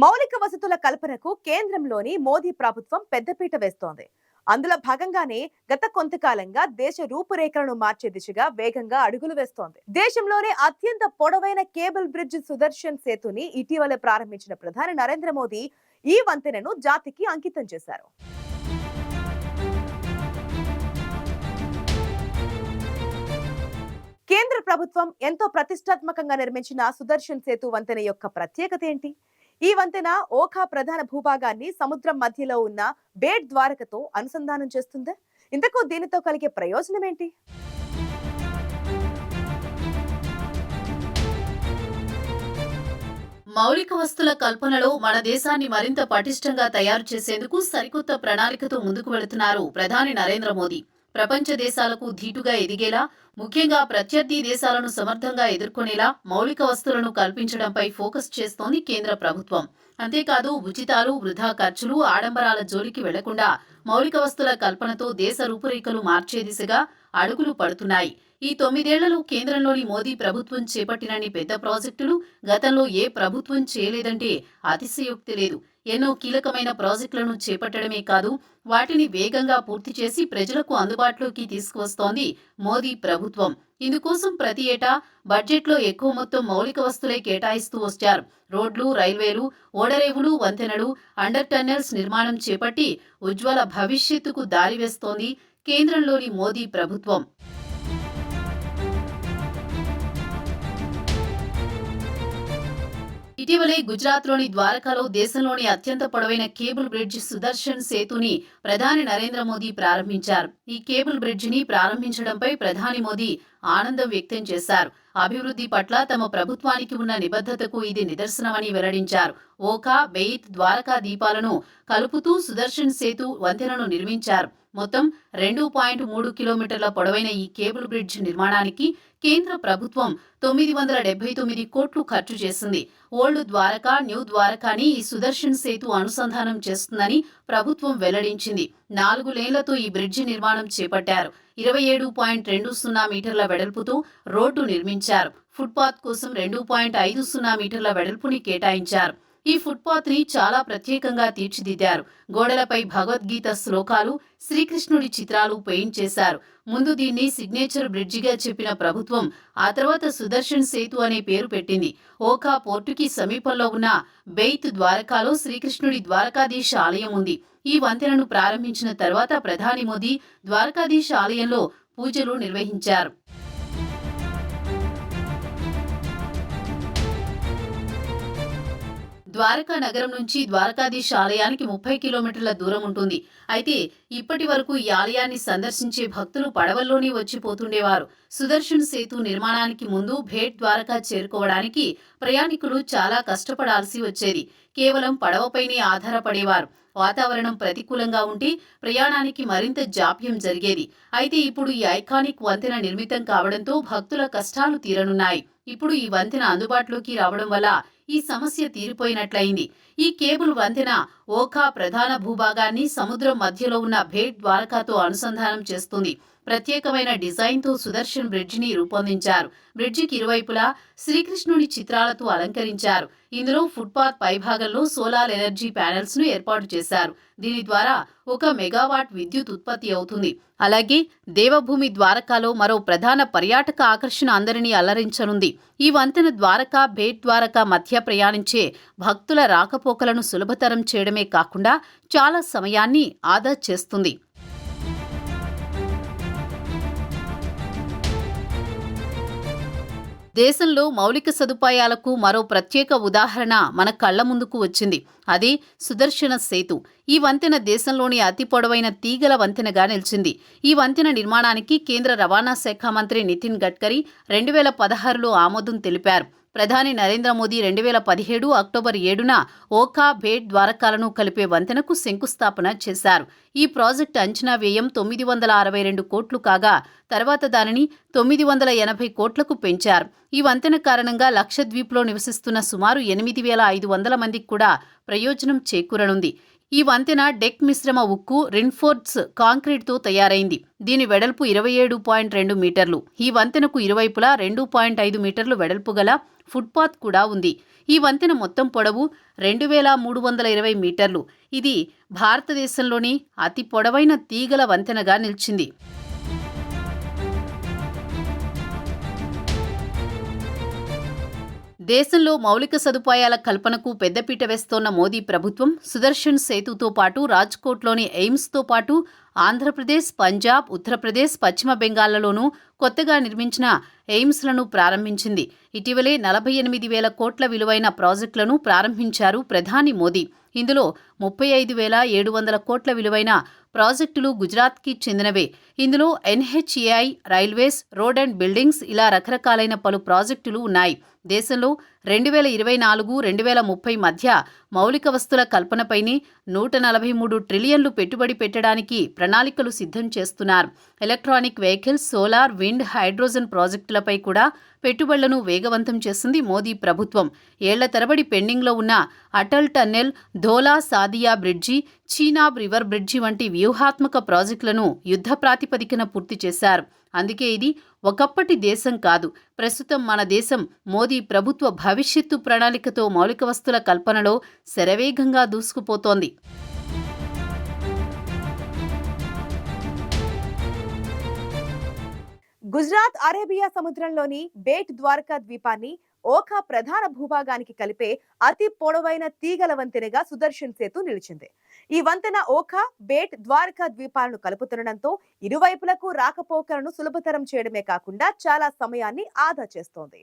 మౌలిక వసతుల కల్పనకు కేంద్రంలోని మోదీ ప్రభుత్వం పెద్దపీట వేస్తోంది. అందులో భాగంగానే గత కొంతకాలంగా దేశ రూపురేఖలను మార్చే దిశగా వేగంగా అడుగులు వేస్తోంది. దేశంలోనే అత్యంత పొడవైన కేబుల్ బ్రిడ్జ్ సుదర్శన్ సేతుని ఇటీవల ప్రారంభించిన ప్రధాని నరేంద్ర మోదీ ఈ వంతెనను జాతికి అంకితం చేశారు. కేంద్ర ప్రభుత్వం ఎంతో ప్రతిష్టాత్మకంగా నిర్మించిన సుదర్శన్ సేతు వంతెన యొక్క ప్రత్యేకత ఏంటి? ఈ వంతెన ఓఖా ప్రధాన భూభాగాన్ని సముద్రం మధ్యలో ఉన్న బేట్ ద్వారకతో అనుసంధానం చేస్తుందా. ఇంతకు దీనితో కలిగే ప్రయోజనం ఏంటి? మౌలిక వస్తుల కల్పనలో మన దేశాన్ని మరింత పటిష్టంగా తయారు చేసేందుకు సరికొత్త ప్రణాళికతో ముందుకు వెళుతున్నారు ప్రధాని నరేంద్ర మోదీ. ప్రపంచ దేశాలకు ధీటుగా ఎదిగేలా ముఖ్యంగా ప్రత్యర్థి దేశాలను సమర్థంగా ఎదుర్కొనేలా మౌలిక వస్తువులను కల్పించడంపై ఫోకస్ చేస్తోంది కేంద్ర ప్రభుత్వం. అంతేకాదు ఉచితాలు వృధా ఖర్చులు ఆడంబరాల జోలికి వెళ్ళకుండా మౌలిక వస్తువుల కల్పనతో దేశ రూపురేఖలు మార్చే దిశగా అడుగులు పడుతున్నాయి. ఈ తొమ్మిదేళ్ళలో కేంద్రంలోని మోదీ ప్రభుత్వం చేపట్టినన్ని పెద్ద ప్రాజెక్టులు గతంలో ఏ ప్రభుత్వం చేయలేదంటే అతిశయోక్తి లేదు. ఎన్నో కీలకమైన ప్రాజెక్టులను చేపట్టడమే కాదు వాటిని వేగంగా పూర్తి చేసి ప్రజలకు అందుబాటులోకి తీసుకువస్తోంది మోదీ ప్రభుత్వం. ఇందుకోసం ప్రతి ఏటా బడ్జెట్లో ఎక్కువ మొత్తం మౌలిక వస్తులే కేటాయిస్తూ వచ్చారు. రోడ్లు రైల్వేలు ఓడరేవులు వంతెనలు అండర్ టన్నెల్స్ నిర్మాణం చేపట్టి ఉజ్వల భవిష్యత్తుకు దారి వేస్తోంది కేంద్రంలోని మోదీ ప్రభుత్వం. ఇటీవలే గుజరాత్లోని ద్వారకాలో దేశంలోని అత్యంత పొడవైన కేబుల్ బ్రిడ్జ్ సుదర్శన్ సేతుని ప్రధాని నరేంద్ర మోదీ ప్రారంభించారు. ఈ కేబుల్ బ్రిడ్జిని ప్రారంభించడంపై ప్రధాని మోదీ ఆనందం వ్యక్తం చేశారు. అభివృద్ధి పట్ల తమ ప్రభుత్వానికి ఉన్న నిబద్ధతకు ఇది నిదర్శనమని వెల్లడించారు. ఓఖా బెయిత్ ద్వారకా దీపాలను కలుపుతూ సుదర్శన్ సేతు వంతెనను నిర్మించారు. మొత్తం రెండు పాయింట్ మూడు కిలోమీటర్ల పొడవైన ఈ కేబుల్ బ్రిడ్జ్ నిర్మాణానికి కేంద్ర ప్రభుత్వం తొమ్మిది వందల డెబ్బై తొమ్మిది కోట్లు ఖర్చు చేసింది. ఓల్డ్ ద్వారకా న్యూ ద్వారకాని ఈ సుదర్శన్ సేతు అనుసంధానం చేస్తుందని ప్రభుత్వం వెల్లడించింది. నాలుగు లేన్లతో ఈ బ్రిడ్జి నిర్మాణం చేపట్టారు. ఇరవై ఏడు పాయింట్ రెండు సున్నా మీటర్ల వెడల్పుతో రోడ్డు నిర్మించారు. ఫుట్పాత్ కోసం రెండు పాయింట్ ఐదు సున్నా మీటర్ల వెడల్పుని కేటాయించారు. ఈ ఫుట్పాత్ని చాలా ప్రత్యేకంగా తీర్చిదిద్దారు. గోడలపై భగవద్గీత శ్లోకాలు శ్రీకృష్ణుడి చిత్రాలు పెయింట్ చేశారు. ముందు దీన్ని సిగ్నేచర్ బ్రిడ్జిగా చెప్పిన ప్రభుత్వం ఆ తర్వాత సుదర్శన్ సేతు అనే పేరు పెట్టింది. ఓకా పోర్టుకి సమీపంలో ఉన్న బెయిత్ ద్వారకాలో శ్రీకృష్ణుడి ద్వారకాధీశ ఆలయం ఉంది. ఈ వంతెనను ప్రారంభించిన తర్వాత ప్రధాని మోదీ ద్వారకాధీశ ఆలయంలో పూజలు నిర్వహించారు. ద్వారకా నగరం నుంచి ద్వారకాధీశ ఆలయానికి ముప్పై కిలోమీటర్ల దూరం ఉంటుంది. అయితే ఇప్పటి వరకు ఈ ఆలయాన్ని సందర్శించే భక్తులు పడవల్లోనే వచ్చిపోతుండేవారు. సుదర్శన్ సేతు నిర్మాణానికి ముందు భేట్ ద్వారకా చేరుకోవడానికి ప్రయాణికులు చాలా కష్టపడాల్సి వచ్చేది. కేవలం పడవపైనే ఆధారపడేవారు. వాతావరణం ప్రతికూలంగా ఉంటే ప్రయాణానికి మరింత జాప్యం జరిగేది. అయితే ఇప్పుడు ఈ ఐకానిక్ వంతెన నిర్మితం కావడంతో భక్తుల కష్టాలు తీరనున్నాయి. ఇప్పుడు ఈ వంతెన అందుబాటులోకి రావడం వల్ల ఈ సమస్య తీరిపోయినట్లయింది. ఈ కేబుల్ వంతెన ఓఖా ప్రధాన భూభాగాన్ని సముద్రం మధ్యలో ఉన్న భేట్ ద్వారకాతో అనుసంధానం చేస్తుంది. ప్రత్యేకమైన డిజైన్తో సుదర్శన్ బ్రిడ్జిని రూపొందించారు. బ్రిడ్జికి ఇరువైపులా శ్రీకృష్ణుడి చిత్రాలతో అలంకరించారు. ఇందులో ఫుట్పాత్ పైభాగంలో సోలార్ ఎనర్జీ ప్యానెల్స్ను ఏర్పాటు చేశారు. దీని ద్వారా ఒక మెగావాట్ విద్యుత్ ఉత్పత్తి అవుతుంది. అలాగే దేవభూమి ద్వారకాలో మరో ప్రధాన పర్యాటక ఆకర్షణ అందరినీ అలరించనుంది. ఈ వంతెన ద్వారకా భేట్ ద్వారకా మధ్య ప్రయాణించే భక్తుల రాకపోకలను సులభతరం చేయడమే కాకుండా చాలా సమయాన్ని ఆదా చేస్తుంది. దేశంలో మౌలిక సదుపాయాలకు మరో ప్రత్యేక ఉదాహరణ మన కళ్ళ ముందుకు వచ్చింది. అది సుదర్శన సేతు. ఈ వంతెన దేశంలోని అతి పొడవైన తీగల వంతెనగా నిలిచింది. ఈ వంతెన నిర్మాణానికి కేంద్ర రవాణా శాఖ మంత్రి నితిన్ గడ్కరీ రెండు వేల పదహారులో ఆమోదం తెలిపారు. ప్రధాని నరేంద్ర మోదీ రెండు వేల పదిహేడు అక్టోబర్ ఏడున ఓఖా భేట్ ద్వారకాలను కలిపే వంతెనకు శంకుస్థాపన చేశారు. ఈ ప్రాజెక్టు అంచనా వ్యయం తొమ్మిది వందల అరవై రెండు కోట్లు కాగా తర్వాత దానిని తొమ్మిది వందల ఎనభై కోట్లకు పెంచారు. ఈ వంతెన కారణంగా లక్షద్వీప్లో నివసిస్తున్న సుమారు ఎనిమిది వేల ఐదు వందల మందికి కూడా ప్రయోజనం చేకూరనుంది. ఈ వంతెన డెక్ మిశ్రమ ఉక్కు రిన్ఫోర్డ్స్ కాంక్రీట్తో తయారైంది. దీని వెడల్పు ఇరవై ఏడు పాయింట్ రెండు మీటర్లు. ఈ వంతెనకు ఇరువైపులా రెండు పాయింట్ ఐదు మీటర్లు వెడల్పు గల ఫుట్పాత్ కూడా ఉంది. ఈ వంతెన మొత్తం పొడవు రెండు వేల మూడు వందల ఇరవై మీటర్లు. ఇది భారతదేశంలోని అతి పొడవైన తీగల వంతెనగా నిలిచింది. దేశంలో మౌలిక సదుపాయాల కల్పనకు పెద్దపీట వేస్తోన్న మోదీ ప్రభుత్వం సుదర్శన్ సేతుతో పాటు రాజ్కోట్లోని ఎయిమ్స్తో పాటు ఆంధ్రప్రదేశ్ పంజాబ్ ఉత్తరప్రదేశ్ పశ్చిమ బెంగాల్లోనూ కొత్తగా నిర్మించిన ఎయిమ్స్లను ప్రారంభించింది. ఇటీవలే నలభై ఎనిమిది వేల కోట్ల విలువైన ప్రాజెక్టులను ప్రారంభించారు ప్రధాని మోదీ. ఇందులో ముప్పై ఐదు వేల ఏడు వందల కోట్ల విలువైన ప్రాజెక్టులు గుజరాత్కి చెందినవే. ఇందులో NHAI railways road and buildings ఇలా రకరకాలైన పలు ప్రాజెక్టులు ఉన్నాయి. దేశంలో రెండు వేల ఇరవై నాలుగు రెండు వేల ముప్పై మధ్య మౌలిక వస్తుల కల్పనపైనే నూట నలభై మూడు ట్రిలియన్లు పెట్టుబడి పెట్టడానికి ప్రణాళికలు సిద్ధం చేస్తున్నారు. Electronic vehicles solar wind hydrogen ప్రాజెక్టులపై కూడా పెట్టుబడులను వేగవంతం చేసింది మోదీ ప్రభుత్వం. ఏళ్ళ తరబడి పెండింగ్లో ఉన్న Atal tunnel Dhola Sadiya bridge Chenab river bridge వంటి వ్యూహాత్మక ప్రాజెక్టులను యుద్ధ ప్రాతిపదికన పూర్తి చేశారు. అందుకే ఇది ఒకప్పటి దేశం కాదు. ప్రస్తుతం మన దేశం మోదీ ప్రభుత్వ భవిష్యత్తు ప్రణాళికతో మౌలిక వస్తుల కల్పనలో శరవేగంగా దూసుకుపోతోంది. గుజరాత్ అరేబియా సముద్రంలోని బేట్ ద్వారకా ద్వీపాన్ని ఓఖా ప్రధాన భూభాగానికి కలిపే అతి పొడవైన తీగల వంతెనగా సుదర్శన్ సేతు నిలిచింది. ఈ వంతెన ఓఖా బేట్ ద్వారకా ద్వీపాలను కలుపుతుండటంతో ఇరువైపులకు రాకపోకలను సులభతరం చేయడమే కాకుండా చాలా సమయాన్ని ఆదా చేస్తోంది.